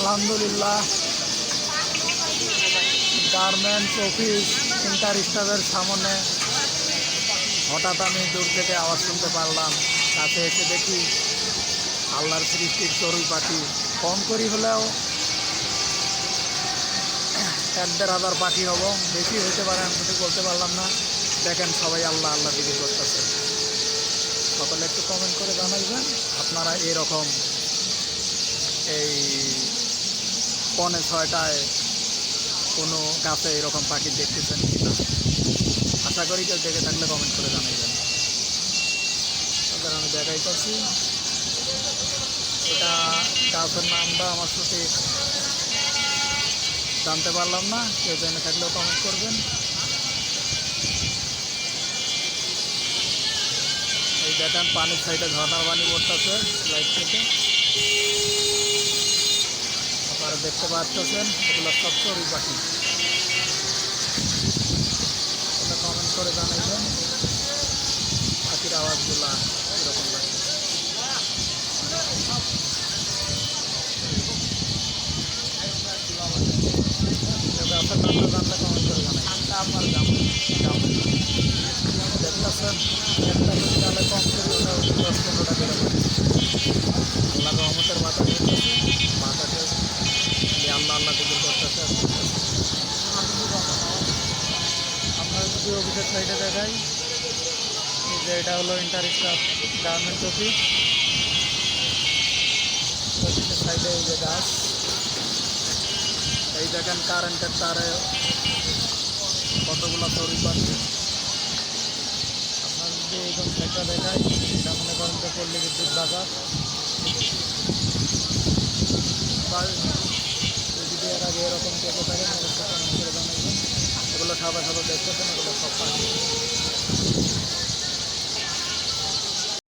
আলহামদুলিল্লাহ। Garments office inter স্টাফের সামনে। হঠাৎ আমি দূর থেকে আওয়াজ শুনতে পারলাম তাতে এসে দেখি আল্লাহর সৃষ্টির চড়ুই পাখি কম করি হলেও এক দেড় হাজার পাখি হব, বেশি হতে পারে আমি কিছু বলতে পারলাম না। দেখেন সবাই আল্লাহ আল্লাহ দিকে করতেছে। সকলে একটু কমেন্ট করে জানাইবেন, আপনারা এরকম এই পনে ছয়টায় কোনো গাছে এরকম পাখি দেখতেছেন কিনা আশা করি কেউ দেখে থাকলে কমেন্ট করে জানাইবেন তাদের আমি দেখাইতেছি। এটা গাছের নামটা আমার সঠিক জানতে পারলাম না, কেউ জেনে থাকলেও কমেন্ট করবেন। এই দেখেন, পানির সাইডে ঝর্ণার পানি পড়তেছে লাইট থেকে। দেখতে পাচ্ছেন এগুলো সব চড়ুই পাখি। এটা কমেন্ট করে জানাইবেন পাখির আওয়াজগুলো কীরকম লাগে তবে আপনার নামটা জানলে কমেন্ট করে জানাই আমার দাম দেখতেছেন একটা কম করে ওটা দশ পনেরো টাকা করে আল্লাহ রহমতের মাথা ধরতেছে মাথাতে আল্লাহ আল্লাহ দিকে করতেছে যদি অফিসের সাইডে দেখাই। যে এটা হলো ইন্টার স্টাফ গার্মেন্টস অফিস অফিসের সাইডে এই যে গাছ। এই দেখেন কারেন্টের তারে কতগুলো তরি পাচ্ছে। আপনার যদি এইরকম একটা দেখাই, এটা মনে করেন যে পল্লী বিদ্যুৎ বাজার। যদি এর আগে এরকম কেউ থাকেন খাবার খাবার দেখতেছেন এগুলো সব পাখি